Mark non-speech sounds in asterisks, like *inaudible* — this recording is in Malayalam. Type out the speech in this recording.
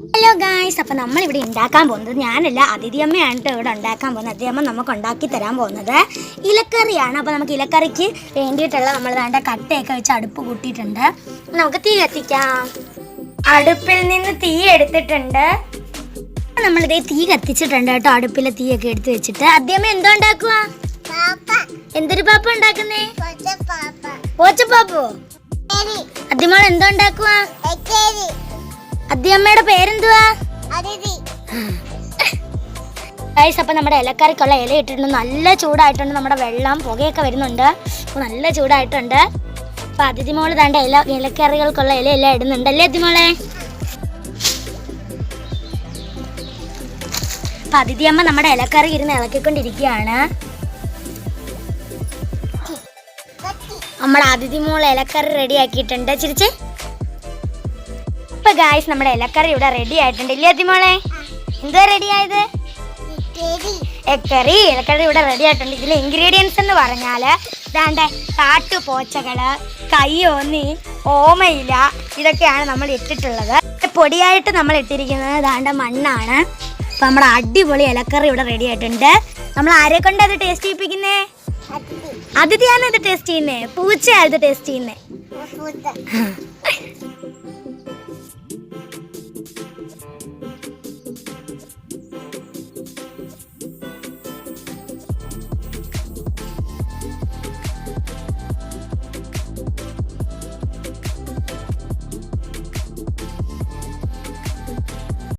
ഹലോ ഗായ്സ് അപ്പം നമ്മളിവിടെ ഉണ്ടാക്കാൻ പോകുന്നത് ഞാനല്ല അതിഥിയമ്മയാണ് ട്ടോ ഇവിടെ ഉണ്ടാക്കാൻ പോകുന്നത്. അതിഥിയമ്മ നമുക്ക് ഉണ്ടാക്കി തരാൻ പോകുന്നത് ഇലക്കറിയാണ്. അപ്പോൾ നമുക്ക് ഇലക്കറിക്ക് വേണ്ടിയിട്ടുള്ള നമ്മൾ വേണ്ട കട്ടയൊക്കെ വെച്ച് അടുപ്പ് കൂട്ടിയിട്ടുണ്ട്. നമുക്ക് തീ കത്തിക്കാം. അടുപ്പിൽ നിന്ന് തീ എടുത്തിട്ടുണ്ട്. നമ്മളിതേ തീ കത്തിച്ചിട്ടുണ്ട് കേട്ടോ അടുപ്പിലെ തീയൊക്കെ എടുത്ത് വെച്ചിട്ട്. അദ്ദേഹം എന്തോ ഉണ്ടാക്കുക? എന്തൊരു പാപ്പ ഉണ്ടാക്കുന്നേ? പോച്ചപ്പാപ്പോ. അദ്യമോൾ എന്തോ ഉണ്ടാക്കുക? അദ്യമ്മയുടെ പേരെന്തുവാ? ഗൈസ് അപ്പം നമ്മുടെ ഇലക്കറിക്കുള്ള ഇല ഇട്ടിട്ടുണ്ട്. നല്ല ചൂടായിട്ടുണ്ട്. നമ്മുടെ വെള്ളം പുകയൊക്കെ വരുന്നുണ്ട്. അപ്പൊ നല്ല ചൂടായിട്ടുണ്ട്. അപ്പൊ അതിഥിമോൾ തന്റെ ഇല ഇലക്കറികൾക്കുള്ള ഇല എല്ലാം ഇടുന്നുണ്ട് അല്ലേ അതിഥിമോളെ? അതിഥി അതിഥിയമ്മ നമ്മുടെ ഇലക്കറി ഇരുന്ന് ഇളക്കിക്കൊണ്ടിരിക്കുകയാണ്. നമ്മുടെ മോൾ ഇലക്കറി റെഡിയാക്കിയിട്ടുണ്ട് ചിരിച്ച്. ഇപ്പൊ ഗായ്സ് നമ്മുടെ ഇലക്കറി ഇവിടെ റെഡി ആയിട്ടുണ്ട് ഇല്ലേ അതിമോളെ? എന്താ റെഡി ആയത്? എക്കറി. ഇലക്കറി ഇവിടെ റെഡി ആയിട്ടുണ്ട്. ഇതിലെ ഇൻഗ്രീഡിയൻസ് എന്ന് പറഞ്ഞാൽ ഇതാണ്ട് കാട്ടുപോച്ചകൾ കയ്യോന്നി ഓമയില ഇതൊക്കെയാണ് നമ്മൾ ഇട്ടിട്ടുള്ളത്. പൊടിയായിട്ട് നമ്മൾ ഇട്ടിരിക്കുന്നത് ദാണ്ട മണ്ണാണ്. അപ്പൊ നമ്മുടെ അടിപൊളി ഇലക്കറി ഇവിടെ റെഡി ആയിട്ടുണ്ട്. നമ്മൾ ആരെ കൊണ്ട് അത് ടേസ്റ്റ് ചെയ്യിപ്പിക്കുന്നേ? അതിഥിയാണ് ഇത് ടേസ്റ്റ് ചെയ്യുന്നേ. പൂച്ചയാണ് ഇത് ടേസ്റ്റ് ചെയ്യുന്നേ. *laughs*